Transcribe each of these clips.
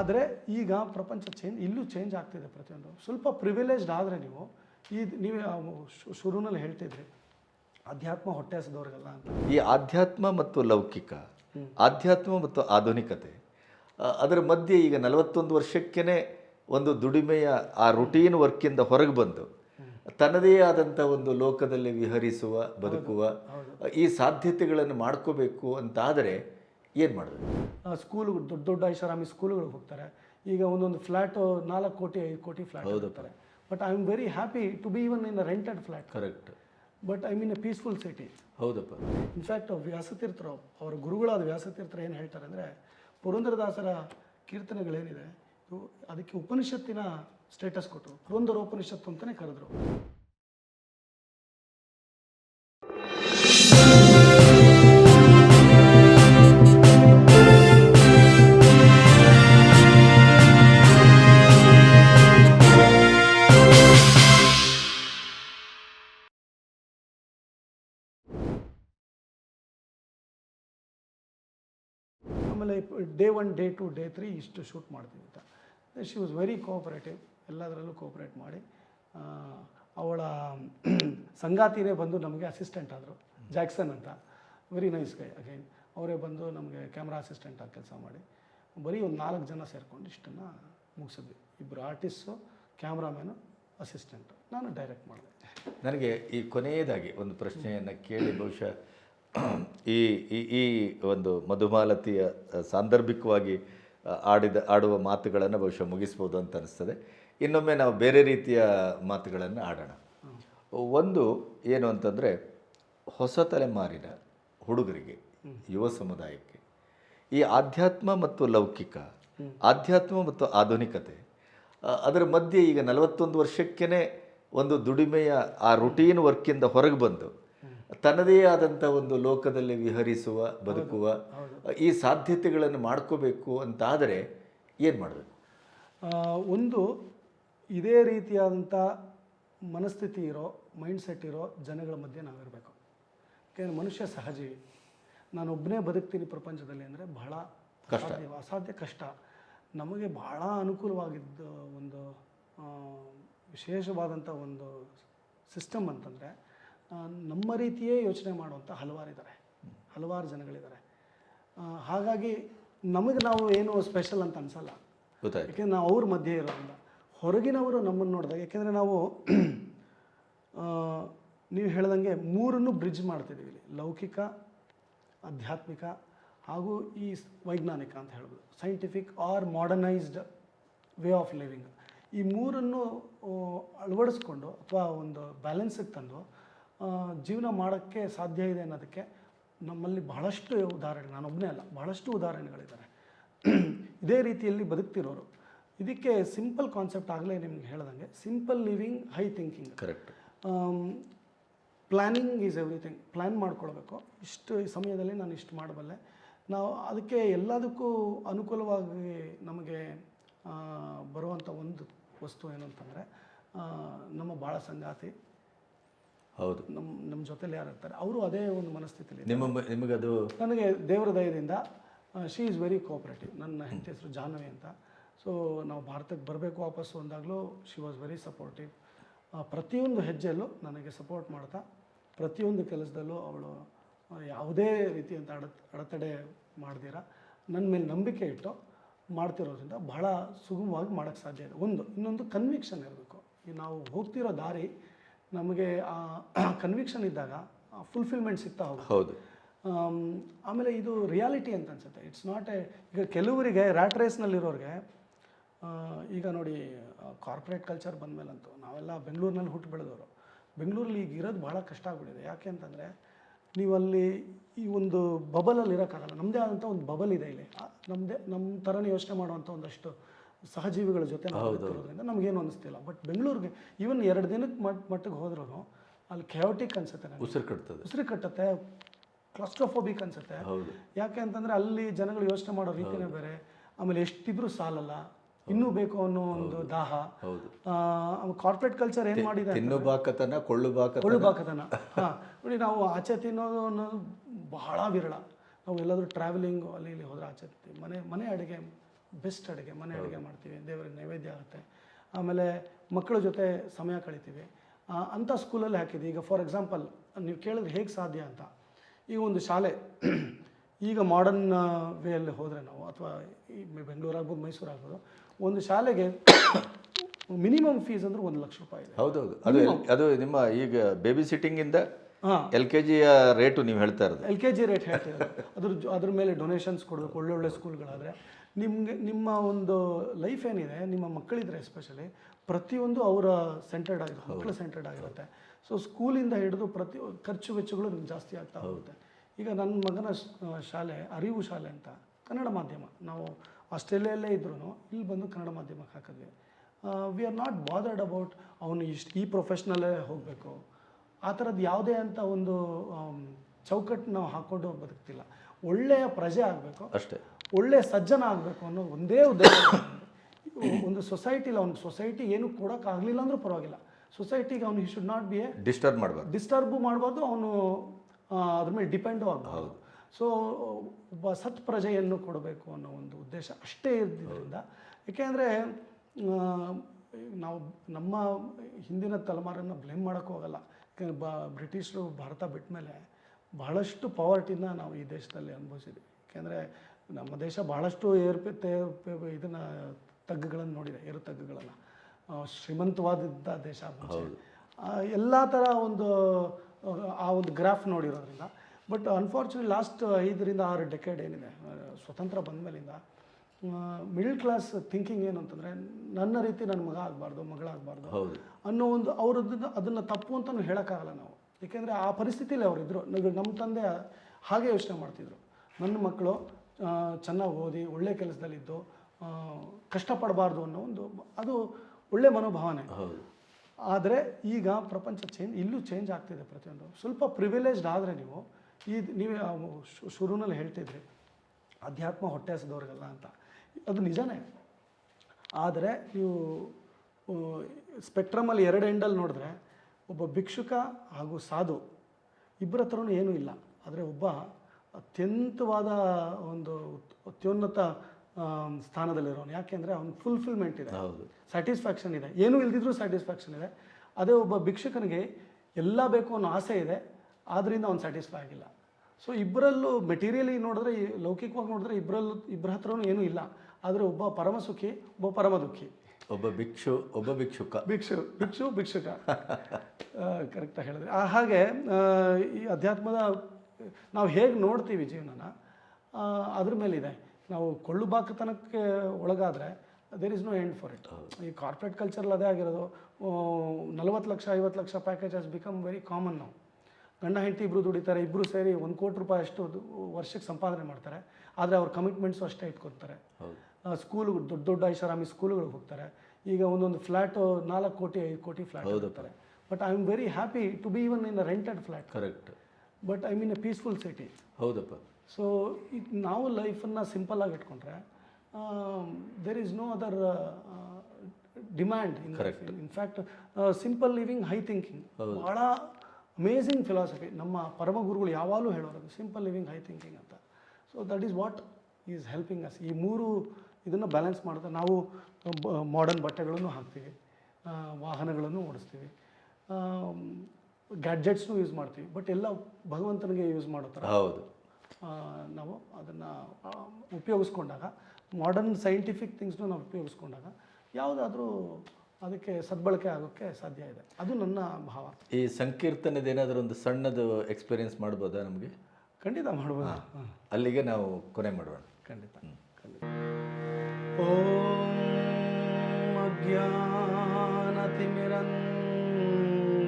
ಆದರೆ ಈಗ ಪ್ರಪಂಚ ಚೇಂಜ್ ಇಲ್ಲೂ ಚೇಂಜ್ ಆಗ್ತಿದೆ ಪ್ರತಿಯೊಂದು. ಸ್ವಲ್ಪ ಪ್ರಿವಿಲೇಜ್ಡ್ ಆದರೆ ನೀವು ಈ ನೀವು ಶುರುನಲ್ಲಿ ಹೇಳ್ತಿದ್ರಿ ಅಧ್ಯಾತ್ಮ ಹೊಟ್ಟೆ ಹಸಿದವ್ರಿಗಲ್ಲ ಅಂತ. ಈ ಆಧ್ಯಾತ್ಮ ಮತ್ತು ಲೌಕಿಕ ಆಧ್ಯಾತ್ಮ ಮತ್ತು ಆಧುನಿಕತೆ ಅದರ ಮಧ್ಯೆ ಈಗ ನಲವತ್ತೊಂದು ವರ್ಷಕ್ಕೇ ಒಂದು ದುಡಿಮೆಯ ಆ ರುಟೀನ್ ವರ್ಕಿಂದ ಹೊರಗೆ ಬಂದು ತನ್ನದೇ ಆದಂಥ ಒಂದು ಲೋಕದಲ್ಲಿ ವಿಹರಿಸುವ ಬದುಕುವ ಈ ಸಾಧ್ಯತೆಗಳನ್ನು ಮಾಡ್ಕೋಬೇಕು ಅಂತಾದರೆ ಏನು ಮಾಡಬೇಕು ಸ್ಕೂಲ್ ದೊಡ್ಡ ದೊಡ್ಡ ಐಷಾರಾಮಿ ಸ್ಕೂಲ್ಗಳಿಗೆ ಹೋಗ್ತಾರೆ. ಈಗ ಒಂದೊಂದು ಫ್ಲ್ಯಾಟ್ ನಾಲ್ಕು ಕೋಟಿ ಐದು ಕೋಟಿ ಫ್ಲ್ಯಾಟ್ ಹೋಗ್ತಾರೆ. But I am very happy to be even in a rented flat correct but I mean a peaceful city ಹೌದಪ್ಪ ಇನ್ಫ್ಯಾಕ್ಟ್ ವ್ಯಾಸತೀರ್ಥರು ಅವರ ಗುರುಗಳಾದ ವ್ಯಾಸತೀರ್ಥರು ಏನು ಹೇಳ್ತಾರೆ ಅಂದರೆ ಪುರಂದರದಾಸರ ಕೀರ್ತನೆಗಳೇನಿದೆ ಅದಕ್ಕೆ ಉಪನಿಷತ್ತಿನ ಸ್ಟೇಟಸ್ ಕೊಟ್ಟರು ಪುರಂದರೋಪನಿಷತ್ತು ಅಂತಲೇ ಕರೆದ್ರು. ಆಮೇಲೆ day one day two day three ಇಷ್ಟು ಶೂಟ್ ಮಾಡ್ತೀವಿ ಅಂತ. ಶಿ ವಾಸ್ ವೆರಿ ಕೋಆಪರೇಟಿವ್ ಎಲ್ಲದರಲ್ಲೂ ಕೋಆಪರೇಟ್ ಮಾಡಿ. ಅವಳ, ಸಂಗಾತಿನೇ ಬಂದು ನಮಗೆ ಅಸಿಸ್ಟೆಂಟ್ ಆದರು. ಜಾಕ್ಸನ್ ಅಂತ. ವೆರಿ ನೈಸ್ ಗೈ ಅಗೈನ್ ಅವರೇ ಬಂದು ನಮಗೆ ಕ್ಯಾಮ್ರಾ ಅಸಿಸ್ಟೆಂಟ್ ಆಗಿ ಕೆಲಸ ಮಾಡಿ. ಬರೀ ಒಂದು ನಾಲ್ಕು ಜನ ಸೇರಿಕೊಂಡು ಇಷ್ಟನ್ನು ಮುಗಿಸಿದ್ವಿ. ಇಬ್ಬರು ಆರ್ಟಿಸ್ಟು ಕ್ಯಾಮ್ರಾಮ್ಯಾನು ಅಸಿಸ್ಟೆಂಟು ನಾನು ಡೈರೆಕ್ಟ್ ಮಾಡಿದೆ. ನನಗೆ ಈ ಕೊನೆಯದಾಗಿ ಒಂದು ಪ್ರಶ್ನೆಯನ್ನು ಕೇಳಿ ಬಹುಶಃ ಈ ಈ ಒಂದು ಮಧುಮಾಲತಿಯ ಸಾಂದರ್ಭಿಕವಾಗಿ ಆಡಿದ, ಆಡುವ ಮಾತುಗಳನ್ನು ಬಹುಶಃ ಮುಗಿಸ್ಬೋದು ಅಂತ ಅನಿಸ್ತದೆ. ಇನ್ನೊಮ್ಮೆ ನಾವು ಬೇರೆ ರೀತಿಯ ಮಾತುಗಳನ್ನು ಆಡೋಣ. ಒಂದು ಏನು ಅಂತಂದರೆ, ಹೊಸ ತಲೆಮಾರಿನ ಹುಡುಗರಿಗೆ, ಯುವ ಸಮುದಾಯಕ್ಕೆ, ಈ ಆಧ್ಯಾತ್ಮ ಮತ್ತು ಲೌಕಿಕ, ಆಧ್ಯಾತ್ಮ ಮತ್ತು ಆಧುನಿಕತೆ ಅದರ ಮಧ್ಯೆ ಈಗ ನಲವತ್ತೊಂದು ವರ್ಷಕ್ಕೇ ಒಂದು ದುಡಿಮೆಯ, ಆ ರುಟೀನ್ ವರ್ಕಿಂದ ಹೊರಗೆ ಬಂದು ತನ್ನದೇ ಆದಂಥ ಒಂದು ಲೋಕದಲ್ಲಿ ವಿಹರಿಸುವ ಬದುಕುವ ಈ ಸಾಧ್ಯತೆಗಳನ್ನು ಮಾಡ್ಕೋಬೇಕು ಅಂತಾದರೆ ಏನು ಮಾಡಬೇಕು ಒಂದು ಇದೇ ರೀತಿಯಾದಂಥ ಮನಸ್ಥಿತಿ ಇರೋ ಮೈಂಡ್ಸೆಟ್ ಇರೋ ಜನಗಳ ಮಧ್ಯೆ ನಾವಿರಬೇಕು. ಯಾಕೆಂದರೆ ಮನುಷ್ಯ ಸಹಜೀವಿ ನಾನು ಒಬ್ಬನೇ ಬದುಕ್ತೀನಿ ಪ್ರಪಂಚದಲ್ಲಿ ಅಂದರೆ ಬಹಳ ಕಷ್ಟ. ಅಸಾಧ್ಯ ಕಷ್ಟ. ನಮಗೆ ಬಹಳ ಅನುಕೂಲವಾಗಿದ್ದ ಒಂದು ವಿಶೇಷವಾದಂಥ ಒಂದು ಸಿಸ್ಟಮ್ ಅಂತಂದರೆ ನಮ್ಮ ರೀತಿಯೇ ಯೋಚನೆ ಮಾಡುವಂಥ ಹಲವಾರಿದ್ದಾರೆ ಹಲವಾರು ಜನಗಳಿದ್ದಾರೆ ಹಾಗಾಗಿ ನಮಗೆ ನಾವು ಏನು ಸ್ಪೆಷಲ್ ಅಂತ ಅನ್ಸಲ್ಲ. ಗೊತ್ತಾಯ್ತು. ಯಾಕೆಂದ್ರೆ ನಾವು ಅವ್ರ ಮಧ್ಯೆ ಇರೋದ್ರಿಂದ. ಹೊರಗಿನವರು ನಮ್ಮನ್ನು ನೋಡಿದಾಗ ಯಾಕೆಂದರೆ ನಾವು ನೀವು ಹೇಳ್ದಂಗೆ ಮೂರನ್ನು ಬ್ರಿಡ್ಜ್ ಮಾಡ್ತಿದ್ದೀವಿ ಇಲ್ಲಿ. ಲೌಕಿಕ ಆಧ್ಯಾತ್ಮಿಕ ಹಾಗೂ ಈ ವೈಜ್ಞಾನಿಕ ಅಂತ ಹೇಳ್ಬೋದು. Scientific or modernised way of living ಈ ಮೂರನ್ನು ಅಳವಡಿಸ್ಕೊಂಡು ಅಥವಾ ಒಂದು ಬ್ಯಾಲೆನ್ಸಿಗೆ ತಂದು ಜೀವನ ಮಾಡೋಕ್ಕೆ ಸಾಧ್ಯ ಇದೆ ಅನ್ನೋದಕ್ಕೆ ನಮ್ಮಲ್ಲಿ ಬಹಳಷ್ಟು ಉದಾಹರಣೆ ನಾನೊಬ್ಬನೇ ಅಲ್ಲ ಬಹಳಷ್ಟು ಉದಾಹರಣೆಗಳಿದ್ದಾರೆ ಇದೇ ರೀತಿಯಲ್ಲಿ ಬದುಕ್ತಿರೋರು. ಇದಕ್ಕೆ ಸಿಂಪಲ್ ಕಾನ್ಸೆಪ್ಟ್ ಆಗಲೇ ನಿಮ್ಗೆ ಹೇಳ್ದಂಗೆ simple living high thinking correct planning is everything plan ಮಾಡ್ಕೊಳ್ಬೇಕು. ಇಷ್ಟು ಈ ಸಮಯದಲ್ಲಿ ನಾನು ಇಷ್ಟು ಮಾಡಬಲ್ಲೆ. ನಾವು ಅದಕ್ಕೆ ಎಲ್ಲದಕ್ಕೂ ಅನುಕೂಲವಾಗಿ ನಮಗೆ ಬರುವಂಥ ಒಂದು ವಸ್ತು ಏನು ಅಂತಂದರೆ ನಮ್ಮ ಭಾಳ ಸಂಗಾತಿ. ಹೌದು. ನಮ್ಮ ನಮ್ಮ ಜೊತೆಲಿ ಯಾರು ಇರ್ತಾರೆ? ಅವರು ಅದೇ ಒಂದು ಮನಸ್ಥಿತಿಲಿ ನಿಮ್ಮ ನಿಮಗದು ನನಗೆ ದೇವರ ದಯದಿಂದ ಶಿ ಈಸ್ ವೆರಿ ಕೋಆಪ್ರೇಟಿವ್ ನನ್ನ ಹೆಂಡತಿ ಹೆಸರು ಜಾಹ್ನವಿ ಅಂತ. ಸೊ ನಾವು ಭಾರತಕ್ಕೆ ಬರಬೇಕು ವಾಪಸ್ಸು ಅಂದಾಗಲೂ ಶಿ ವಾಸ್ ವೆರಿ ಸಪೋರ್ಟಿವ್ ಪ್ರತಿಯೊಂದು ಹೆಜ್ಜೆಯಲ್ಲೂ ನನಗೆ ಸಪೋರ್ಟ್ ಮಾಡ್ತಾ ಪ್ರತಿಯೊಂದು ಕೆಲಸದಲ್ಲೂ ಅವಳು ಯಾವುದೇ ರೀತಿಯಂಥ ಅಡ ಅಡೆತಡೆ ಮಾಡ್ದಿರ. ನನ್ನ ಮೇಲೆ ನಂಬಿಕೆ ಇಟ್ಟು ಮಾಡ್ತಿರೋದ್ರಿಂದ ಬಹಳ ಸುಗಮವಾಗಿ ಮಾಡೋಕ್ಕೆ ಸಾಧ್ಯ ಇದೆ. ಒಂದು ಇನ್ನೊಂದು ಕನ್ವಿಕ್ಷನ್ ಇರಬೇಕು. ಈ ನಾವು ಹೋಗ್ತಿರೋ ದಾರಿ ನಮಗೆ ಆ ಕನ್ವಿಕ್ಷನ್ ಇದ್ದಾಗ ಫುಲ್ಫಿಲ್ಮೆಂಟ್ ಸಿಗ್ತಾ ಹೋಗುತ್ತೆ. ಹೌದು. ಆಮೇಲೆ ಇದು ರಿಯಾಲಿಟಿ ಅಂತ ಅನ್ಸುತ್ತೆ. ಇಟ್ಸ್ ನಾಟ್ ಎ ಈಗ ಕೆಲವರಿಗೆ ರ್ಯಾಟ್ ರೇಸ್ನಲ್ಲಿರೋರಿಗೆ ಈಗ ನೋಡಿ ಕಾರ್ಪೊರೇಟ್ ಕಲ್ಚರ್ ಬಂದಮೇಲಂತೂ ನಾವೆಲ್ಲ ಬೆಂಗಳೂರಿನಲ್ಲಿ ಹುಟ್ಟು ಬೆಳೆದವರು. ಬೆಂಗಳೂರಲ್ಲಿ ಈಗ ಇರೋದು ಭಾಳ ಕಷ್ಟ ಆಗ್ಬಿಟ್ಟಿದೆ. ಯಾಕೆ ಅಂತಂದರೆ ನೀವು ಅಲ್ಲಿ ಈ ಒಂದು ಬಬಲಲ್ಲಿ ಇರೋಕ್ಕಾಗಲ್ಲ ನಮ್ಮದೇ ಆದಂಥ ಒಂದು ಬಬಲ್ ಇದೆ ಇಲ್ಲಿ. ನಮ್ಮದೇ ನಮ್ಮ ಥರನೇ ಯೋಚನೆ ಮಾಡುವಂಥ ಒಂದಷ್ಟು ಸಹಜೀವಿಗಳ ಜೊತೆ ನಾವು ಇರೋದ್ರಿಂದ ನಮಗೇನು ಅನಿಸ್ತಿಲ್ಲ ಬಟ್ ಬೆಂಗಳೂರಿಗೆ ಈವನ್ ಎರಡು ದಿನಕ್ಕೆ ಮಟ್ ಮಟ್ಟಿಗೆ ಹೋದ್ರೂ ಅಲ್ಲಿ ಕೆಯೋಟಿಕ್ ಅನ್ಸುತ್ತೆ ಉಸಿರು ಕಟ್ಟುತ್ತೆ ಉಸಿರು ಕಟ್ಟುತ್ತೆ ಕ್ಲಸ್ಟ್ರೋಫೋಬಿಕ್ ಅನ್ಸುತ್ತೆ. ಯಾಕೆ ಅಂತಂದ್ರೆ ಅಲ್ಲಿ ಜನಗಳು ಯೋಚನೆ ಮಾಡೋ ರೀತಿನೇ ಬೇರೆ. ಆಮೇಲೆ ಎಷ್ಟಿದ್ರೂ ಸಾಲಲ್ಲ. ಇನ್ನೂ ಬೇಕು ಅನ್ನೋ ಒಂದು ದಾಹ. ಕಾರ್ಪೊರೇಟ್ ಕಲ್ಚರ್ ಏನು ಮಾಡಿದೆ ತಿನ್ನು ಬಾಕತನ ಕೊಳ್ಳು ಬಾಕತನ ಹಾಂ. ನೋಡಿ ನಾವು ಆಚೆ ತಿನ್ನೋದು ಅನ್ನೋದು ಬಹಳ ವಿರಳ. ನಾವು ಎಲ್ಲಾದರೂ ಟ್ರಾವೆಲಿಂಗ್ ಅಲ್ಲಿ ಇಲ್ಲಿ ಹೋದ್ರೆ ಆಚೆ ಮನೆ ಮನೆ ಅಡುಗೆ ಬೆಸ್ಟ್ ಅಡುಗೆ ಮನೆ ಅಡುಗೆ ಮಾಡ್ತೀವಿ ದೇವರಿಗೆ ನೈವೇದ್ಯ ಆಗುತ್ತೆ. ಆಮೇಲೆ ಮಕ್ಕಳ ಜೊತೆ ಸಮಯ ಕಳಿತೀವಿ. ಅಂಥ ಸ್ಕೂಲಲ್ಲಿ ಹಾಕಿದ್ವಿ. ಈಗ ಫಾರ್ ಎಕ್ಸಾಂಪಲ್ ನೀವು ಕೇಳಿದ್ರೆ ಹೇಗೆ ಸಾಧ್ಯ ಅಂತ. ಈಗ ಒಂದು ಶಾಲೆ ಈಗ ಮಾಡರ್ನ್ ವೇಯಲ್ಲಿ ಹೋದರೆ ನಾವು ಅಥವಾ ಈ ಬೆಂಗಳೂರು ಆಗ್ಬೋದು ಮೈಸೂರು ಆಗ್ಬೋದು ಒಂದು ಶಾಲೆಗೆ ಮಿನಿಮಮ್ ಫೀಸ್ ಅಂದ್ರೆ ಒಂದು ಲಕ್ಷ ರೂಪಾಯಿ ಇದೆ. ಹೌದೌದು. ಅದು ಅದು ನಿಮ್ಮ ಈಗ ಬೇಬಿ ಸಿಟ್ಟಿಂಗಿಂದ ಹಾಂ. ಎಲ್ ಕೆ ಜಿಯ ರೇಟು ನೀವು ಹೇಳ್ತಾ ಇರೋದು. ಎಲ್ ಕೆ ಜಿ ರೇಟ್ ಹೇಳ್ತಿದ್ದಾರೆ ಅದ್ರ ಜೊ- ಅದ್ರ ಮೇಲೆ ಡೊನೇಷನ್ಸ್ ಕೊಡಬೇಕು ಒಳ್ಳೊಳ್ಳೆ ಸ್ಕೂಲ್ಗಳಾದರೆ ನಿಮಗೆ ನಿಮ್ಮ ಒಂದು ಲೈಫ್ ಏನಿದೆ ನಿಮ್ಮ ಮಕ್ಕಳಿದ್ರೆ ಎಸ್ಪೆಷಲಿ ಪ್ರತಿಯೊಂದು ಅವರ ಸೆಂಟರ್ಡ್ ಆಗಿರುತ್ತೆ ಮಕ್ಕಳು ಸೆಂಟರ್ಡ್ ಆಗಿರುತ್ತೆ. ಸೊ ಸ್ಕೂಲಿಂದ ಹಿಡಿದು ಪ್ರತಿ ಖರ್ಚು ವೆಚ್ಚಗಳು ಜಾಸ್ತಿ ಆಗ್ತಾ ಹೋಗುತ್ತೆ. ಈಗ ನನ್ನ ಮಗನ ಶಾಲೆ ಅರಿವು ಶಾಲೆ ಅಂತ ಕನ್ನಡ ಮಾಧ್ಯಮ. ನಾವು ಆಸ್ಟ್ರೇಲಿಯಲ್ಲೇ ಇದ್ರೂ ಇಲ್ಲಿ ಬಂದು ಕನ್ನಡ ಮಾಧ್ಯಮಕ್ಕೆ ಹಾಕಿದ್ವಿ. We are not bothered about ಅವನು ಇಷ್ಟು ಈ ಪ್ರೊಫೆಷ್ನಲ್ಲೇ ಹೋಗಬೇಕು. ಆ ಥರದ್ದು ಯಾವುದೇ ಅಂತ ಒಂದು ಚೌಕಟ್ಟು ನಾವು ಹಾಕ್ಕೊಂಡು ಬದುಕ್ತಿಲ್ಲ. ಒಳ್ಳೆಯ ಪ್ರಜೆ ಆಗಬೇಕು. ಅಷ್ಟೇ. ಒಳ್ಳೆಯ ಸಜ್ಜನ ಆಗಬೇಕು ಅನ್ನೋ ಒಂದೇ ಉದ್ದೇಶ. ಒಂದು ಸೊಸೈಟಿಲಿ ಅವ್ನು ಸೊಸೈಟಿ ಏನು ಕೊಡೋಕ್ಕಾಗಲಿಲ್ಲ ಅಂದ್ರೂ ಪರವಾಗಿಲ್ಲ. ಸೊಸೈಟಿಗೆ ಅವ್ನು should not be a disturb ಮಾಡಬಾರ್ದು. ಡಿಸ್ಟರ್ಬು ಮಾಡ್ಬೋದು ಅವನು ಅದ್ರ ಮೇಲೆ ಡಿಪೆಂಡು ಆಗಬಾರ್ದು ಸೊ ಒಬ್ಬ ಸತ್ ಪ್ರಜೆಯನ್ನು ಕೊಡಬೇಕು ಅನ್ನೋ ಒಂದು ಉದ್ದೇಶ ಅಷ್ಟೇ ಇದ್ದಿದ್ದರಿಂದ ಏಕೆಂದರೆ ನಾವು ನಮ್ಮ ಹಿಂದಿನ ತಲೆಮಾರನ್ನು ಬ್ಲೇಮ್ ಮಾಡೋಕ್ಕೆ ಹೋಗಲ್ಲ. ಯಾಕಂದ್ರೆ ಬ ಬ್ರಿಟಿಷರು ಭಾರತ ಬಿಟ್ಟ ಮೇಲೆ ಬಹಳಷ್ಟು ಪಾವರ್ಟಿನ ನಾವು ಈ ದೇಶದಲ್ಲಿ ಅನುಭವಿಸಿದ್ವಿ. ಯಾಕೆಂದರೆ ನಮ್ಮ ದೇಶ ಬಹಳಷ್ಟು ಏರ್ಪೆ ಇದನ್ನು ತಗ್ಗುಗಳನ್ನು ನೋಡಿದೆ ಏರು ತಗ್ಗುಗಳನ್ನು. ಶ್ರೀಮಂತವಾದಿದ್ದ ಶ್ರೀಮಂತವಾದಂಥ ದೇಶ ಎಲ್ಲ ಥರ ಒಂದು ಆ, ಒಂದು ಗ್ರಾಫ್ ನೋಡಿರೋದ್ರಿಂದ. ಬಟ್ ಅನ್ಫಾರ್ಚುನೇಟ್ ಲಾಸ್ಟ್ ಐದರಿಂದ ಆರು ಡೆಕೆಡ್ ಏನಿದೆ ಸ್ವತಂತ್ರ ಬಂದ ಮೇಲಿಂದ ಮಿಡಲ್ ಕ್ಲಾಸ್ ಥಿಂಕಿಂಗ್ ಏನು ಅಂತಂದರೆ ನನ್ನ ರೀತಿ ನನ್ನ ಮಗ ಆಗಬಾರ್ದು ಮಗಳಾಗಬಾರ್ದು ಅನ್ನೋ ಒಂದು ಅವ್ರದ್ದು ಅದನ್ನು ತಪ್ಪು ಅಂತಲೂ ಹೇಳೋಕ್ಕಾಗಲ್ಲ ನಾವು. ಏಕೆಂದರೆ ಆ ಪರಿಸ್ಥಿತಿಲಿ ಅವರಿದ್ದರು ನಮ್ಮ ತಂದೆ ಹಾಗೆ ಯೋಚನೆ ಮಾಡ್ತಿದ್ರು. ನನ್ನ ಮಕ್ಕಳು ಚೆನ್ನಾಗಿ ಓದಿ ಒಳ್ಳೆ ಕೆಲಸದಲ್ಲಿದ್ದು ಕಷ್ಟಪಡಬಾರ್ದು ಅನ್ನೋ ಒಂದು ಅದು ಒಳ್ಳೆ ಮನೋಭಾವನೆ. ಹೌದು. ಆದರೆ ಈಗ ಪ್ರಪಂಚ ಚೇಂಜ್ ಇಲ್ಲೂ ಚೇಂಜ್ ಆಗ್ತಿದೆ ಪ್ರತಿಯೊಂದು. ಸ್ವಲ್ಪ ಪ್ರಿವಿಲೇಜ್ಡ್ ಆದರೆ ನೀವು ಈ ನೀವೇ ಶುರುನಲ್ಲಿ ಹೇಳ್ತಿದ್ರಿ ಅಧ್ಯಾತ್ಮ ಹೊಟ್ಟೆ ಹಸಿದವ್ರಿಗಲ್ಲ ಅಂತ. ಅದು ನಿಜನೇ. ಆದರೆ ನೀವು ಸ್ಪೆಕ್ಟ್ರಮಲ್ಲಿ ಎರಡು ಎಂಡಲ್ಲಿ ನೋಡಿದ್ರೆ ಒಬ್ಬ ಭಿಕ್ಷುಕ ಹಾಗೂ ಸಾಧು ಇಬ್ಬರ ಹತ್ರನೂ ಏನೂ ಇಲ್ಲ. ಆದರೆ ಒಬ್ಬ ಅತ್ಯಂತವಾದ ಒಂದು ಅತ್ಯುನ್ನತ ಸ್ಥಾನದಲ್ಲಿರೋನು. ಯಾಕೆಂದರೆ ಅವ್ನು ಫುಲ್ಫಿಲ್ಮೆಂಟ್ ಇದೆ. ಸ್ಯಾಟಿಸ್ಫ್ಯಾಕ್ಷನ್ ಇದೆ. ಏನೂ ಇಲ್ದಿದ್ರೂ ಸ್ಯಾಟಿಸ್ಫ್ಯಾಕ್ಷನ್ ಇದೆ. ಅದೇ ಒಬ್ಬ ಭಿಕ್ಷಕನಿಗೆ ಎಲ್ಲ ಬೇಕು ಅನ್ನೋ ಆಸೆ ಇದೆ. ಆದ್ದರಿಂದ ಅವ್ನು ಸ್ಯಾಟಿಸ್ಫೈ ಆಗಿಲ್ಲ. ಸೊ ಇಬ್ಬರಲ್ಲೂ ಮೆಟೀರಿಯಲಿ ನೋಡಿದ್ರೆ ಈ ಲೌಕಿಕವಾಗಿ ನೋಡಿದ್ರೆ ಇಬ್ಬರಲ್ಲೂ ಇಬ್ಬರ ಹತ್ರನೂ ಏನೂ ಇಲ್ಲ. ಆದರೆ ಒಬ್ಬ ಪರಮ ಸುಖಿ ಒಬ್ಬ ಪರಮ ದುಃಖಿ ಒಬ್ಬ ಭಿಕ್ಷು ಒಬ್ಬ ಭಿಕ್ಷುಕ. ಭಿಕ್ಷು ಭಿಕ್ಷು ಭಿಕ್ಷುಕ. ಕರೆಕ್ಟಾಗಿ ಹೇಳಿದ್ರೆ. ಹಾಗೆ ಈ ಅಧ್ಯಾತ್ಮದ ನಾವು ಹೇಗೆ ನೋಡ್ತೀವಿ ಜೀವನನ ಅದ್ರ ಮೇಲಿದೆ. ನಾವು ಕೊಳ್ಳು ಬಾಕತನಕ್ಕೆ ಒಳಗಾದರೆ there is no end for it ಈ ಕಾರ್ಪೊರೇಟ್ ಕಲ್ಚರಲ್ಲಿ ಅದೇ ಆಗಿರೋದು. ನಲವತ್ತು ಲಕ್ಷ ಐವತ್ತು lakh package has become very common ನಾವು ಗಂಡ ಹೆಂಡತಿ ಇಬ್ಬರು ದುಡಿತಾರೆ ಇಬ್ಬರು ಸೇರಿ ಒಂದು ಕೋಟಿ ರೂಪಾಯಿ ಅಷ್ಟು ವರ್ಷಕ್ಕೆ ಸಂಪಾದನೆ ಮಾಡ್ತಾರೆ. ಆದರೆ ಅವ್ರ ಕಮಿಟ್ಮೆಂಟ್ಸು ಅಷ್ಟೇ ಇಟ್ಕೊತಾರೆ. ಸ್ಕೂಲ್ಗೆ ಸ್ಕೂಲ್ ದೊಡ್ಡ ದೊಡ್ಡ ಐಷಾರಾಮಿ ಸ್ಕೂಲ್ಗಳಿಗೆ ಹೋಗ್ತಾರೆ. ಈಗ ಒಂದೊಂದು ಫ್ಲ್ಯಾಟು ನಾಲ್ಕು ಕೋಟಿ ಐದು ಕೋಟಿ ಫ್ಲ್ಯಾಟ್ ಹೋಗ್ತಾರೆ but I am very happy to be even in a rented flat correct but I mean a peaceful city ಹೌದಪ್ಪ. ಸೊ ಈಗ ನಾವು ಲೈಫನ್ನು ಸಿಂಪಲ್ ಆಗಿ ಇಟ್ಕೊಂಡ್ರೆ there is no other demand in in fact simple living high thinking ಭಾಳ amazing philosophy ನಮ್ಮ ಪರಮ ಗುರುಗಳು ಯಾವಾಗಲೂ ಹೇಳೋರು ಸಿಂಪಲ್ ಲಿವಿಂಗ್ ಹೈ ಥಿಂಕಿಂಗ್ ಅಂತ. So that is what is helping us ಈ ಮೂರು ಇದನ್ನು ಬ್ಯಾಲೆನ್ಸ್ ಮಾಡಿದ್ರೆ ನಾವು ಮಾಡರ್ನ್ ಬಟ್ಟೆಗಳನ್ನು ಹಾಕ್ತೀವಿ ವಾಹನಗಳನ್ನು ಓಡಿಸ್ತೀವಿ. ಗ್ಯಾಡ್ಜೆಟ್ಸ್ನು ಯೂಸ್ ಮಾಡ್ತೀವಿ ಬಟ್ ಎಲ್ಲ ಭಗವಂತನಿಗೆ ಯೂಸ್ ಮಾಡೋ ಥರ. ಹೌದು. ನಾವು ಅದನ್ನು ಉಪಯೋಗಿಸ್ಕೊಂಡಾಗ ಮಾಡರ್ನ್ ಸೈಂಟಿಫಿಕ್ ಥಿಂಗ್ಸ್ನು ನಾವು ಉಪಯೋಗಿಸ್ಕೊಂಡಾಗ ಯಾವುದಾದ್ರೂ ಅದಕ್ಕೆ ಸದ್ಬಳಕೆ ಆಗೋಕ್ಕೆ ಸಾಧ್ಯ ಇದೆ. ಅದು ನನ್ನ ಭಾವ. ಈ ಸಂಕೀರ್ತನದ ಏನಾದರೂ ಒಂದು ಸಣ್ಣದು ಎಕ್ಸ್ಪೀರಿಯನ್ಸ್ ಮಾಡ್ಬೋದಾ ನಮಗೆ? ಖಂಡಿತ ಮಾಡ್ಬೋದು. ಅಲ್ಲಿಗೆ ನಾವು ಕೊನೆ ಮಾಡೋಣ. ಖಂಡಿತ ಖಂಡಿತ. ಓಂ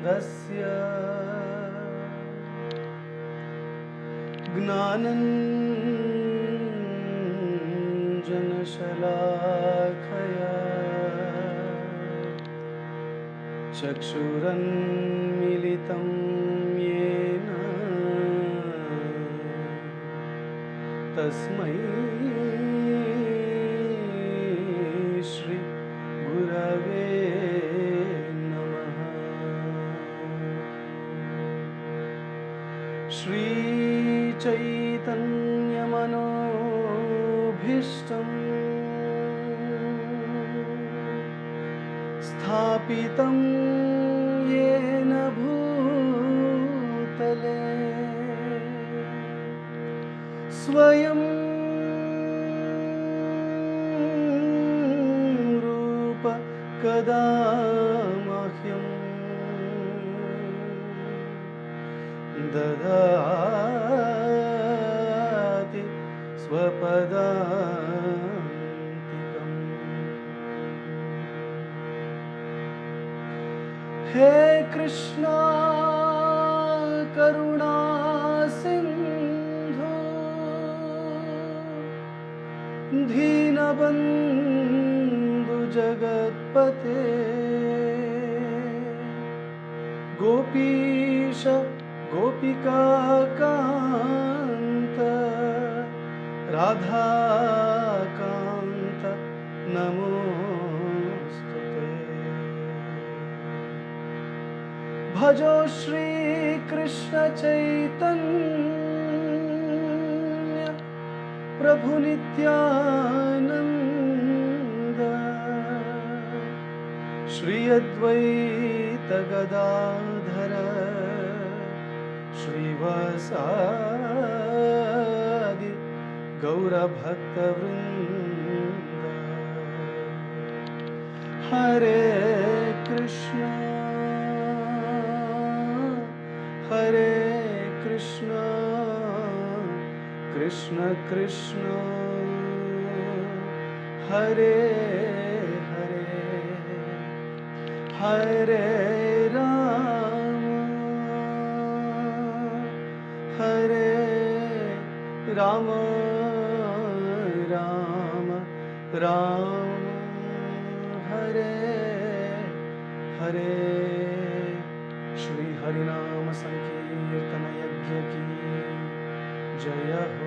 ज्ञान ज्ञानञ्जनशलाखया चक्षुरन्मिलितं येन तस्मै स्थापितं येन भूतले। स्वयं रूप कदा मह्यं ददाति स्वपदान्तिकम् हे कृष्णा करुणा सिंधु दीनबंधु जगतपते गोपीश गोपिका कांत राधा कांत नमो भजो श्रीकृष्णचैतन्य प्रभुनित्यानन्द श्री अद्वैतगदाधर श्रीवासादि गौरभक्तवृन्द। हरे कृष्ण कृष्ण कृष्ण। हरे हरे। हरे राम। हरे राम राम राम। हरे हरे। श्री हरिनाम संकीर्तन यज्ञ की। जय हो।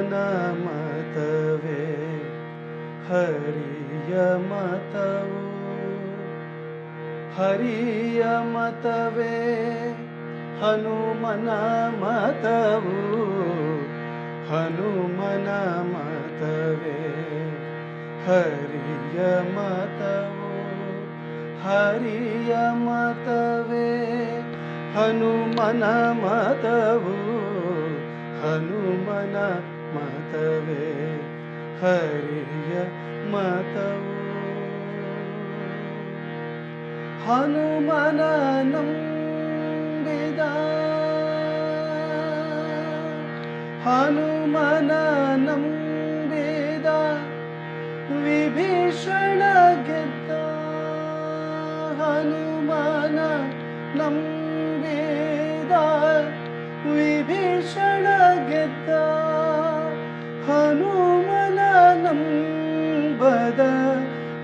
ಹನುಮನ ಮತವೇ, ಹರಿಯ ಮತವು, ಹರಿಯ ಮತವೇ, ಹನುಮನ ಮತವು, ಹನುಮನ ಮತವೇ, ಹರಿಯ ಮತವು, ಹರಿಯ ಮತವೇ, ಹನುಮನ ಮತವು, ಹನುಮನ ಮತವೇ? ಹರಿಯ ಮತವು? ಹನುಮನ ನಂಬಿದ? ಹನುಮನ ನಂಬಿದ? ವಿಭೀಷಣ ಗೆದ್ದ? ಹನುಮನ ನಂಬಿದ? ವಿಭೀಷಣ ಗೆದ್ದ?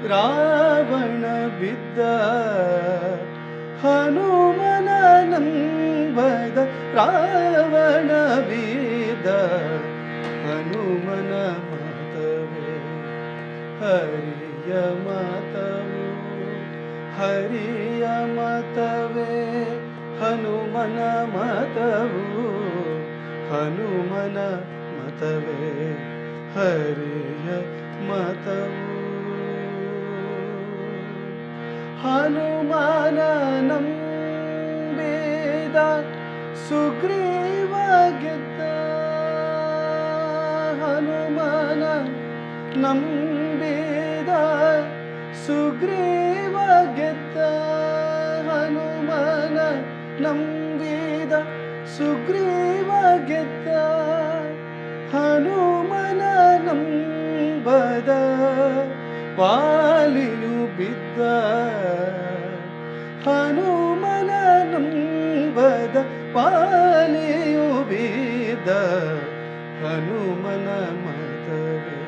ರಾವಣ ಬಿದ್ದ ಹನುಮನ ನಂಬದ ರಾವಣ ಬಿದ್ದ ಹನುಮನ ಮಾತವೇ, ಹರಿಯ ಮಾತವು, ಹರಿಯ ಮತವೇ, ಹನುಮನ ಮಾತವು, ಹನುಮನ ಮತವೇ, ಹರಿಯ ಮತವು. ಹನುಮನ ನಂಬೇದ ಸುಗ್ರೀವ ಗೆದ್ದ ಹನುಮಾನ ನಂಬೇದ ಸುಗ್ರೀವ ಗೆದ್ದ ಹನುಮಾನ ನಂಬೇದ ಸುಗ್ರೀವ ಗೆದ್ದ ಹನುಮನ ನಂಬದ ಪಾಲಿಯು ಬಿದ್ದ ಹನುಮನ ನಂಬದ ವಾಲಿಯು ಬಿದ್ದ ಹನುಮನ ಮತವೇ.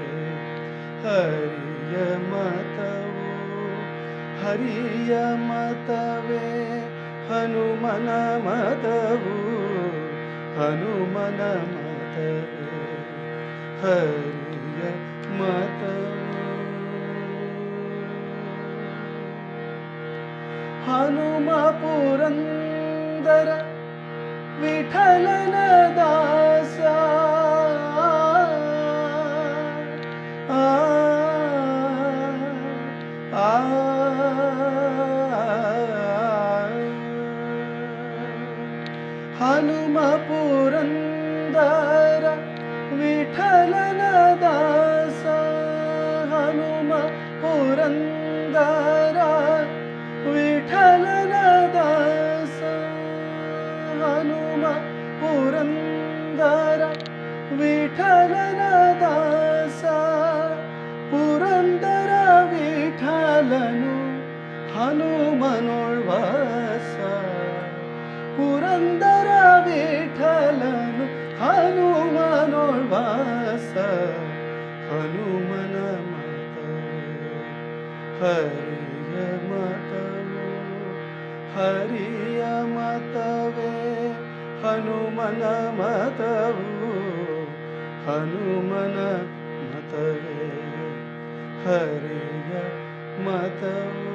ಹರಿಯ ಮತವು, ಹರಿಯ ಮತವೇ, ಹನುಮನ ಮತವು, ಹನುಮನ ಮತವೇ. ಹರಿಯ ಮತವು. हनुमापुरन्दर विठनन दास्य ಹರಿಯ ಮತವು, ಹರಿಯ ಮತವೇ ಹನುಮನ ಮತವು, ಹನುಮನ ಮತವೇ ಹರಿಯ ಮತವು.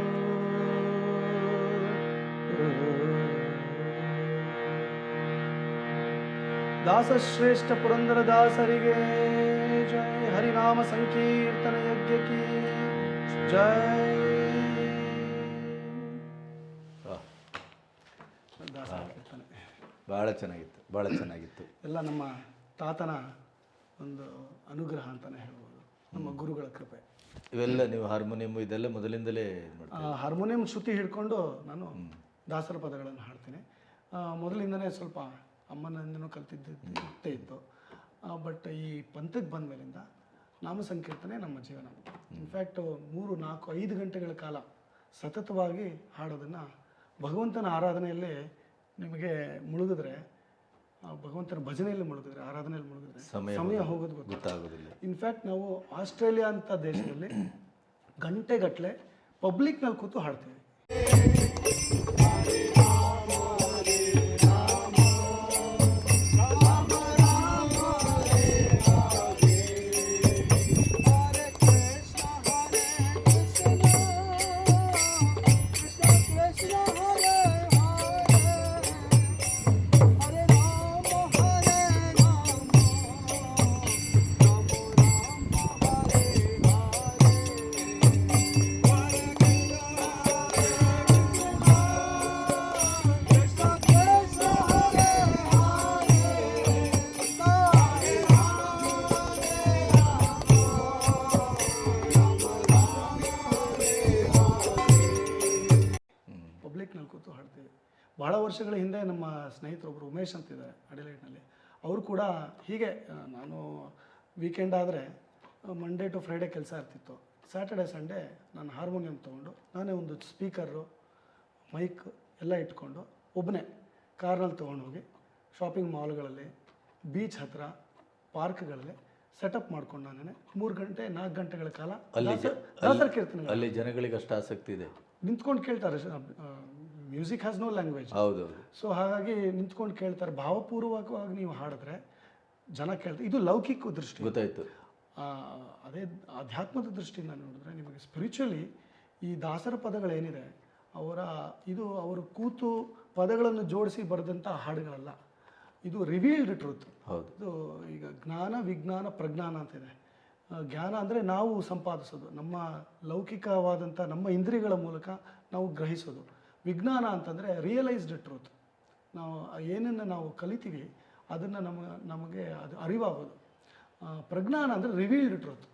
ದಾಸಶ್ರೇಷ್ಠ ಪುರಂದರ ದಾಸರಿಗೆ ಜಯ. ಹರಿನಾಮ ಸಂಕೀರ್ತನ ಯಜ್ಞಕ್ಕೆ ಕೀರ್ತನೆ ಭಾಳ ಚೆನ್ನಾಗಿತ್ತು ಭಾಳ ಚೆನ್ನಾಗಿತ್ತು. ಎಲ್ಲ ನಮ್ಮ ತಾತನ ಒಂದು ಅನುಗ್ರಹ ಅಂತಾನೆ ಹೇಳ್ಬೋದು. ನಮ್ಮ ಗುರುಗಳ ಕೃಪೆ. ಇವೆಲ್ಲ ನೀವು ಹಾರ್ಮೋನಿಯಂ ಇದೆಲ್ಲ ಮೊದಲಿಂದಲೇ ಹಾರ್ಮೋನಿಯಂ ಶ್ರುತಿ ಹಿಡ್ಕೊಂಡು ನಾನು ದಾಸರ ಪದಗಳನ್ನು ಹಾಡ್ತೀನಿ. ಮೊದಲಿಂದನೇ ಸ್ವಲ್ಪ ಅಮ್ಮನಿಂದನೂ ಕಲ್ತಿದ್ದು ಇತ್ತು. ಬಟ್ ಈ ಪಂಥಕ್ಕೆ ಬಂದ ಮೇಲಿಂದ ನಾಮ ಸಂಕೀರ್ತನೆ ನಮ್ಮ ಜೀವನ. ಇನ್ಫ್ಯಾಕ್ಟ್ ಮೂರು ನಾಲ್ಕು ಐದು ಗಂಟೆಗಳ ಕಾಲ ಸತತವಾಗಿ ಹಾಡೋದನ್ನು ಭಗವಂತನ ಆರಾಧನೆಯಲ್ಲಿ ನಿಮಗೆ ಮುಳುಗಿದ್ರೆ ಭಗವಂತನ ಭಜನೆಯಲ್ಲಿ ಮುಳುಗಿದ್ರೆ ಆರಾಧನೆಯಲ್ಲಿ ಮುಳುಗಿದ್ರೆ ಸಮಯ ಹೋಗೋದು ಗೊತ್ತು ಗೊತ್ತಾಗೋದಿಲ್ಲ. ಇನ್ಫ್ಯಾಕ್ಟ್ ನಾವು ಆಸ್ಟ್ರೇಲಿಯಾ ಅಂತ ದೇಶದಲ್ಲಿ ಗಂಟೆಗಟ್ಟಲೆ ಪಬ್ಲಿಕ್ನಲ್ಲಿ ಕೂತು ಹಾಡ್ತೀವಿ. ವರ್ಷಗಳ ಹಿಂದೆ ನಮ್ಮ ಸ್ನೇಹಿತರೊಬ್ಬರು ಉಮೇಶ್ ಅಂತಿದ್ದಾರೆ ಅಡಿಲೈಟ್ನಲ್ಲಿ. ಅವರು ಕೂಡ ಹೀಗೆ ನಾನು ವೀಕೆಂಡ್ ಆದರೆ ಮಂಡೇ ಟು ಫ್ರೈಡೇ ಕೆಲಸ ಇರ್ತಿತ್ತು. ಸ್ಯಾಟರ್ಡೆ ಸಂಡೇ ನಾನು ಹಾರ್ಮೋನಿಯಂ ತೊಗೊಂಡು ನಾನೇ ಒಂದು ಸ್ಪೀಕರು ಮೈಕ್ ಎಲ್ಲ ಇಟ್ಕೊಂಡು ಒಬ್ಬನೇ ಕಾರ್ನಲ್ಲಿ ತೊಗೊಂಡೋಗಿ ಶಾಪಿಂಗ್ ಮಾಲ್ಗಳಲ್ಲಿ ಬೀಚ್ ಹತ್ರ ಪಾರ್ಕ್ಗಳಲ್ಲಿ ಸೆಟಪ್ ಮಾಡ್ಕೊಂಡು ನಾನೇ ಮೂರು ಗಂಟೆ ನಾಲ್ಕು ಗಂಟೆಗಳ ಕಾಲ ಕೀರ್ತನೆ ಅಲ್ಲಿ ಜನಗಳಿಗೆ ಅಷ್ಟು ಆಸಕ್ತಿ ಇದೆ. ನಿಂತ್ಕೊಂಡು ಕೇಳ್ತಾರೆ ಮ್ಯೂಸಿಕ್ ಹ್ಯಾಸ್ ನೋ ಲ್ಯಾಂಗ್ವೇಜ್ ಹೌದು. ಸೊ ಹಾಗಾಗಿ ನಿಂತ್ಕೊಂಡು ಕೇಳ್ತಾರೆ. ಭಾವಪೂರ್ವಕವಾಗಿ ನೀವು ಹಾಡಿದ್ರೆ ಜನ ಕೇಳ್ತಾರೆ. ಇದು ಲೌಕಿಕ ದೃಷ್ಟಿ. ಗೊತ್ತಾಯ್ತು. ಅದೇ ಆಧ್ಯಾತ್ಮದ ದೃಷ್ಟಿಯಿಂದ ನೋಡಿದ್ರೆ ನಿಮಗೆ ಸ್ಪಿರಿಚುಲಿ ಈ ದಾಸರ ಪದಗಳೇನಿದೆ ಅವರ ಇದು ಅವರು ಕೂತು ಪದಗಳನ್ನು ಜೋಡಿಸಿ ಬರೆದಂಥ ಹಾಡುಗಳಲ್ಲ. ಇದು ರಿವೀಲ್ಡ್ ಟ್ರೂತ್ ಹೌದು. ಇದು ಈಗ ಜ್ಞಾನ ವಿಜ್ಞಾನ ಪ್ರಜ್ಞಾನ ಅಂತಿದೆ ಜ್ಞಾನ ಅಂದರೆ ನಾವು ಸಂಪಾದಿಸೋದು. ನಮ್ಮ ಲೌಕಿಕವಾದಂಥ ನಮ್ಮ ಇಂದ್ರಿಯಗಳ ಮೂಲಕ ನಾವು ಗ್ರಹಿಸೋದು. ವಿಜ್ಞಾನ ಅಂತಂದರೆ ರಿಯಲೈಸ್ಡ್ ಟ್ರೂತ್ ನಾವು ಏನನ್ನು ನಾವು ಕಲಿತೀವಿ ಅದನ್ನು ನಮ್ಮ ನಮಗೆ ಅದು ಅರಿವಾಗೋದು. ಪ್ರಜ್ಞಾನ ಅಂದರೆ ರಿವೀಲ್ಡ್ ಟ್ರೂತ್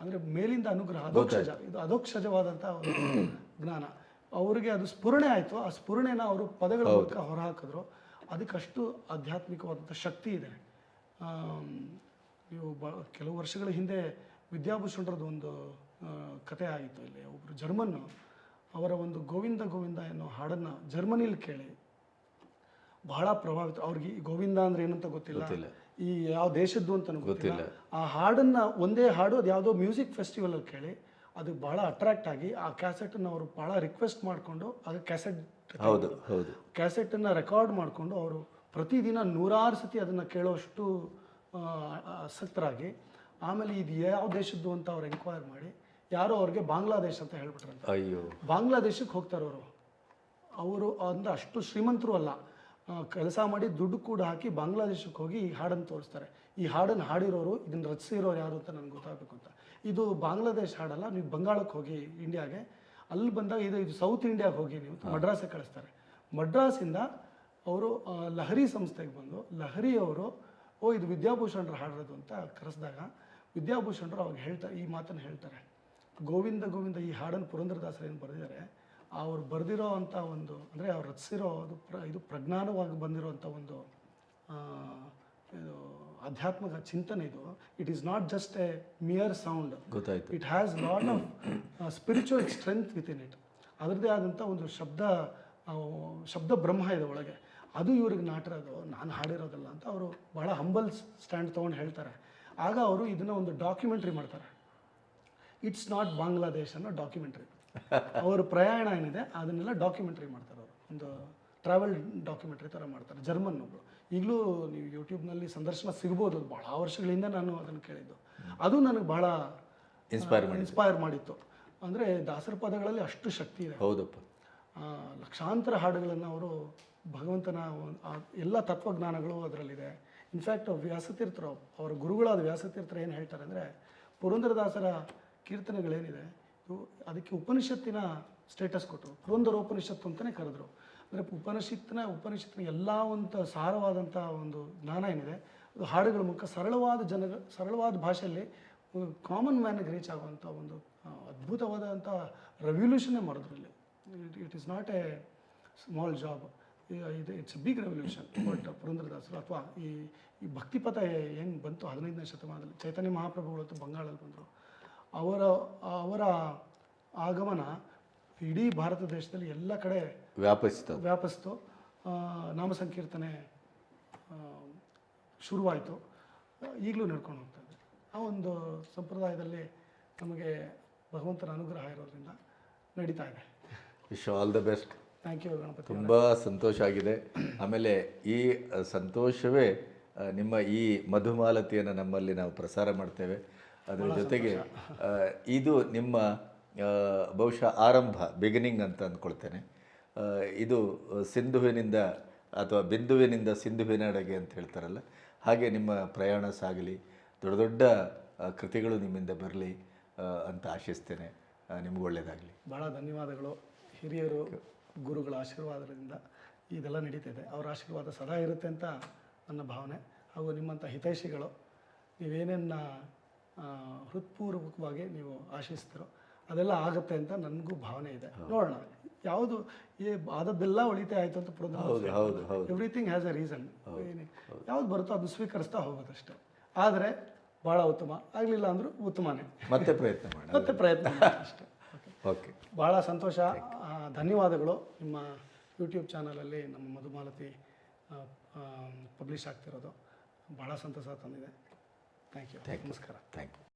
ಅಂದರೆ ಮೇಲಿಂದ ಅನುಗ್ರಹ ಅಧೋಕ್ಷಜ. ಇದು ಅಧೋಕ್ಷಜವಾದಂಥ ಒಂದು ಜ್ಞಾನ. ಅವರಿಗೆ ಅದು ಸ್ಫುರಣೆ ಆಯಿತು. ಆ ಸ್ಫುರಣೆನ ಅವರು ಪದಗಳ ಮೂಲಕ ಹೊರಹಾಕಿದ್ರು. ಅದಕ್ಕಷ್ಟು ಆಧ್ಯಾತ್ಮಿಕವಾದಂಥ ಶಕ್ತಿ ಇದೆ. ನೀವು ಬ ಕೆಲವು ವರ್ಷಗಳ ಹಿಂದೆ ವಿದ್ಯಾಭೂಷಣರದ್ದು ಒಂದು ಕಥೆ ಕತೆ ಆಗಿತ್ತು ಇಲ್ಲಿ. ಒಬ್ಬರು ಜರ್ಮನ್ನು ಅವರ ಒಂದು ಗೋವಿಂದ ಗೋವಿಂದ ಅನ್ನೋ ಹಾಡನ್ನು ಜರ್ಮನಿಲಿ ಕೇಳಿ. ಬಹಳ ಪ್ರಭಾವಿತ. ಅವ್ರಿಗೆ ಈ ಗೋವಿಂದ ಅಂದ್ರೆ ಏನಂತ ಗೊತ್ತಿಲ್ಲ. ಈ ಯಾವ ದೇಶದ್ದು ಅಂತ ಗೊತ್ತಿಲ್ಲ. ಆ ಹಾಡನ್ನ ಒಂದೇ ಹಾಡು ಅದು ಯಾವುದೋ ಮ್ಯೂಸಿಕ್ ಫೆಸ್ಟಿವಲ್ ಅಲ್ಲಿ ಕೇಳಿ ಅದು ಬಹಳ ಅಟ್ರಾಕ್ಟ್ ಆಗಿ ಆ ಕ್ಯಾಸೆಟನ್ನು ಅವರು ಬಹಳ ರಿಕ್ವೆಸ್ಟ್ ಮಾಡಿಕೊಂಡು ಅದು ಕ್ಯಾಸೆಟ್ ಹೌದು ಹೌದು. ಕ್ಯಾಸೆಟನ್ನು ರೆಕಾರ್ಡ್ ಮಾಡಿಕೊಂಡು ಅವರು ಪ್ರತಿದಿನ ನೂರಾರು ಸತಿ ಅದನ್ನ ಕೇಳೋಷ್ಟು ಆಸಕ್ತರಾಗಿ. ಆಮೇಲೆ ಇದು ಯಾವ ದೇಶದ್ದು ಅಂತ ಅವ್ರು ಎಂಕ್ವೈರ್ ಮಾಡಿ ಯಾರೋ ಅವ್ರಿಗೆ ಬಾಂಗ್ಲಾದೇಶ್ ಅಂತ ಹೇಳ್ಬಿಟ್ರಂತೆ. ಅಯ್ಯೋ. ಬಾಂಗ್ಲಾದೇಶಕ್ಕೆ ಹೋಗ್ತಾರೆ ಅವರು. ಅವರು ಅಂದ್ರೆ ಅಷ್ಟು ಶ್ರೀಮಂತರು ಅಲ್ಲ. ಕೆಲಸ ಮಾಡಿ ದುಡ್ಡು ಕೂಡ ಹಾಕಿ ಬಾಂಗ್ಲಾದೇಶಕ್ಕೆ ಹೋಗಿ ಈ ಹಾಡನ್ನು ತೋರಿಸ್ತಾರೆ. ಈ ಹಾಡನ್ನು ಹಾಡಿರೋರು ಇದನ್ನು ರಚಿಸಿರೋರು ಯಾರು ಅಂತ ನನಗೆ ಗೊತ್ತಾಗಬೇಕು ಅಂತ. ಇದು ಬಾಂಗ್ಲಾದೇಶ್ ಹಾಡಲ್ಲ ನೀವು ಬಂಗಾಳಕ್ಕೆ ಹೋಗಿ ಇಂಡಿಯಾಗೆ. ಅಲ್ಲಿ ಬಂದಾಗ ಇದು ಇದು ಸೌತ್ ಇಂಡಿಯಾಗೆ ಹೋಗಿ ನೀವು ಮಡ್ರಾಸಿಗೆ ಕಳಿಸ್ತಾರೆ. ಮಡ್ರಾಸಿಂದ ಅವರು ಲಹರಿ ಸಂಸ್ಥೆಗೆ ಬಂದು ಲಹರಿ ಅವರು ಓ ಇದು ವಿದ್ಯಾಭೂಷಣರು ಹಾಡಿರೋದು ಅಂತ ಕರೆಸಿದಾಗ ವಿದ್ಯಾಭೂಷಣರು ಅವಾಗ ಹೇಳ್ತಾರೆ ಈ ಮಾತನ್ನು ಹೇಳ್ತಾರೆ. ಗೋವಿಂದ ಗೋವಿಂದ ಈ ಹಾಡನ್ನು ಪುರಂದರದಾಸರು ಏನು ಬರೆದಿದ್ದಾರೆ ಅವ್ರು ಬರೆದಿರೋ ಅಂಥ ಒಂದು ಅಂದರೆ ಅವ್ರು ರಚಿಸಿರೋ ಅದು ಪ್ರ ಇದು ಪ್ರಜ್ಞಾನವಾಗಿ ಬಂದಿರೋವಂಥ ಒಂದು ಇದು ಆಧ್ಯಾತ್ಮಿಕ ಚಿಂತನೆ ಇದು. It is not just a mere sound ಗೊತ್ತಾಯ್ತು. It has lot of spiritual strength with in it ಅದರದೇ ಆದಂಥ ಒಂದು ಶಬ್ದ ಶಬ್ದ ಬ್ರಹ್ಮ ಇದೆ ಒಳಗೆ. ಅದು ಇವ್ರಿಗೆ ನಾಟಿರೋದು ನಾನು ಹಾಡಿರೋದಲ್ಲ ಅಂತ ಅವರು ಬಹಳ ಹಂಬಲ್ ಸ್ಟ್ಯಾಂಡ್ ತೊಗೊಂಡು ಹೇಳ್ತಾರೆ. ಆಗ ಅವರು ಇದನ್ನು ಒಂದು ಡಾಕ್ಯುಮೆಂಟ್ರಿ ಮಾಡ್ತಾರೆ. ಇಟ್ಸ್ ನಾಟ್ ಬಾಂಗ್ಲಾದೇಶ್ ಅನ್ನೋ ಡಾಕ್ಯುಮೆಂಟ್ರಿ ಅವ್ರ ಪ್ರಯಾಣ ಏನಿದೆ ಅದನ್ನೆಲ್ಲ ಡಾಕ್ಯುಮೆಂಟ್ರಿ ಮಾಡ್ತಾರೆ ಅವರು. ಒಂದು ಟ್ರಾವೆಲ್ ಡಾಕ್ಯುಮೆಂಟ್ರಿ ಥರ ಮಾಡ್ತಾರೆ ಜರ್ಮನ್ ಒಬ್ಬರು ಈಗಲೂ ನೀವು ಯೂಟ್ಯೂಬ್ನಲ್ಲಿ ಸಂದರ್ಶನ ಸಿಗ್ಬೋದು ಅದು ಭಾಳ ವರ್ಷಗಳಿಂದ ನಾನು ಅದನ್ನು ಕೇಳಿದ್ದು. ಅದು ನನಗೆ ಭಾಳ ಇನ್ಸ್ಪೈರ್ ಇನ್ಸ್ಪೈರ್ ಮಾಡಿತ್ತು. ಅಂದರೆ ದಾಸರ ಪದಗಳಲ್ಲಿ ಅಷ್ಟು ಶಕ್ತಿ ಇದೆ. ಹೌದಪ್ಪ. ಲಕ್ಷಾಂತರ ಹಾಡುಗಳನ್ನು ಅವರು ಭಗವಂತನ ಎಲ್ಲ ತತ್ವಜ್ಞಾನಗಳು ಅದರಲ್ಲಿದೆ. ಇನ್ಫ್ಯಾಕ್ಟ್ ವ್ಯಾಸತೀರ್ಥರು ಅವರ ಗುರುಗಳಾದ ವ್ಯಾಸತೀರ್ಥರು ಏನು ಹೇಳ್ತಾರೆ ಅಂದರೆ ಪುರಂದರದಾಸರ ಕೀರ್ತನೆಗಳೇನಿದೆ ಅದಕ್ಕೆ ಉಪನಿಷತ್ತಿನ ಸ್ಟೇಟಸ್ ಕೊಟ್ಟರು. ಪುರಂದರೋಪನಿಷತ್ತು ಅಂತಲೇ ಕರೆದ್ರು. ಅಂದರೆ ಉಪನಿಷತ್ತಿನ ಉಪನಿಷತ್ತಿನ ಎಲ್ಲ ಒಂದು ಸಾರವಾದಂಥ ಒಂದು ಜ್ಞಾನ ಏನಿದೆ, ಅದು ಹಾಡುಗಳ ಮೂಲಕ ಸರಳವಾದ ಜನ ಸರಳವಾದ ಭಾಷೆಯಲ್ಲಿ ಕಾಮನ್ ಮ್ಯಾನಿಗೆ ರೀಚ್ ಆಗುವಂಥ ಒಂದು ಅದ್ಭುತವಾದಂಥ ರೆವಲ್ಯೂಷನ್ನೇ ಮಾಡಿದ್ರು ಇಲ್ಲಿ. It is not a small job ಇದು ಇಟ್ಸ್ ಬಿಗ್ ರೆವಲ್ಯೂಷನ್ ಬಟ್ ಪುರಂದ್ರದಾಸರು ಅಥವಾ ಈ ಈ ಭಕ್ತಿಪಥ ಏನು ಬಂತು ಹದಿನೈದನೇ ಶತಮಾನದಲ್ಲಿ, ಚೈತನ್ಯ ಮಹಾಪ್ರಭುಗಳು ಬಂಗಾಳಲ್ಲಿ ಬಂದರು. ಅವರ ಅವರ ಆಗಮನ ಇಡೀ ಭಾರತ ದೇಶದಲ್ಲಿ ಎಲ್ಲ ಕಡೆ ವ್ಯಾಪಿಸ್ತು. ವ್ಯಾಪಿಸ್ತು. ನಾಮ ಸಂಕೀರ್ತನೆ ಶುರುವಾಯಿತು. ಈಗಲೂ ನಡ್ಕೊಂಡು ಹೋಗ್ತಾ ಇದೆ. ಆ ಒಂದು ಸಂಪ್ರದಾಯದಲ್ಲಿ ನಮಗೆ ಭಗವಂತನ ಅನುಗ್ರಹ ಇರೋದ್ರಿಂದ ನಡೀತಾ ಇದೆ. Wish all the best thank you Ganapati ತುಂಬ ಸಂತೋಷ ಆಗಿದೆ. ಆಮೇಲೆ ಈ ಸಂತೋಷವೇ ನಿಮ್ಮ ಈ ಮಧುಮಾಲತಿಯನ್ನು ನಮ್ಮಲ್ಲಿ ನಾವು ಪ್ರಸಾರ ಮಾಡ್ತೇವೆ. ಅದರ ಜೊತೆಗೆ ಇದು ನಿಮ್ಮ ಬಹುಶಃ ಆರಂಭ ಬಿಗಿನಿಂಗ್ ಅಂತ ಅಂದ್ಕೊಳ್ತೇನೆ. ಇದು ಸಿಂಧುವಿನಿಂದ ಅಥವಾ ಬಿಂದುವಿನಿಂದ ಸಿಂಧುವಿನಡೆಗೆ ಅಂತ ಹೇಳ್ತಾರಲ್ಲ ಹಾಗೆ ನಿಮ್ಮ ಪ್ರಯಾಣ ಸಾಗಲಿ ದೊಡ್ಡ ದೊಡ್ಡ ಕೃತಿಗಳು ನಿಮ್ಮಿಂದ ಬರಲಿ ಅಂತ ಆಶಿಸ್ತೇನೆ. ನಿಮ್ಗೆ ಒಳ್ಳೆಯದಾಗಲಿ ಭಾಳ ಧನ್ಯವಾದಗಳು ಹಿರಿಯರು ಗುರುಗಳ ಆಶೀರ್ವಾದದಿಂದ ಇದೆಲ್ಲ ನಡೀತಿದೆ. ಅವರ ಆಶೀರ್ವಾದ ಸದಾ ಇರುತ್ತೆ ಅಂತ ನನ್ನ ಭಾವನೆ. ಹಾಗೂ ನಿಮ್ಮಂಥ ಹಿತೈಷಿಗಳು ನೀವೇನೇನು ಹೃತ್ಪೂರ್ವಕವಾಗಿ ನೀವು ಆಶಿಸ್ತಿರೋ ಅದೆಲ್ಲ ಆಗುತ್ತೆ ಅಂತ ನನಗೂ ಭಾವನೆ ಇದೆ. ನೋಡೋಣ. ಯಾವುದು ಈ ಆದದ್ದೆಲ್ಲ ಉಳಿತಾಯ ಆಯಿತು ಅಂತ ಎವ್ರಿಥಿಂಗ್ ಹ್ಯಾಸ್ ಅ ರೀಸನ್ ಯಾವ್ದು ಬರುತ್ತೋ ಅದು ಸ್ವೀಕರಿಸ್ತಾ ಹೋಗೋದಷ್ಟೇ ಆದರೆ ಭಾಳ ಉತ್ತಮ. ಆಗಲಿಲ್ಲ ಅಂದರೂ ಉತ್ತಮನೇ. ಮತ್ತೆ ಪ್ರಯತ್ನ ಮಾಡಿ ಮತ್ತೆ ಪ್ರಯತ್ನ ಅಷ್ಟೇ. ಓಕೆ ಭಾಳ ಸಂತೋಷ. ಧನ್ಯವಾದಗಳು. ನಿಮ್ಮ ಯೂಟ್ಯೂಬ್ ಚಾನಲಲ್ಲಿ ನಮ್ಮ ಮಧುಮಾಲತಿ ಪಬ್ಲಿಷ್ ಆಗ್ತಿರೋದು. ಭಾಳ ಸಂತೋಷ ತಂದಿದೆ. ಥ್ಯಾಂಕ್ ಯು ಥ್ಯಾಂಕ್ ನಮಸ್ಕಾರ. Thank you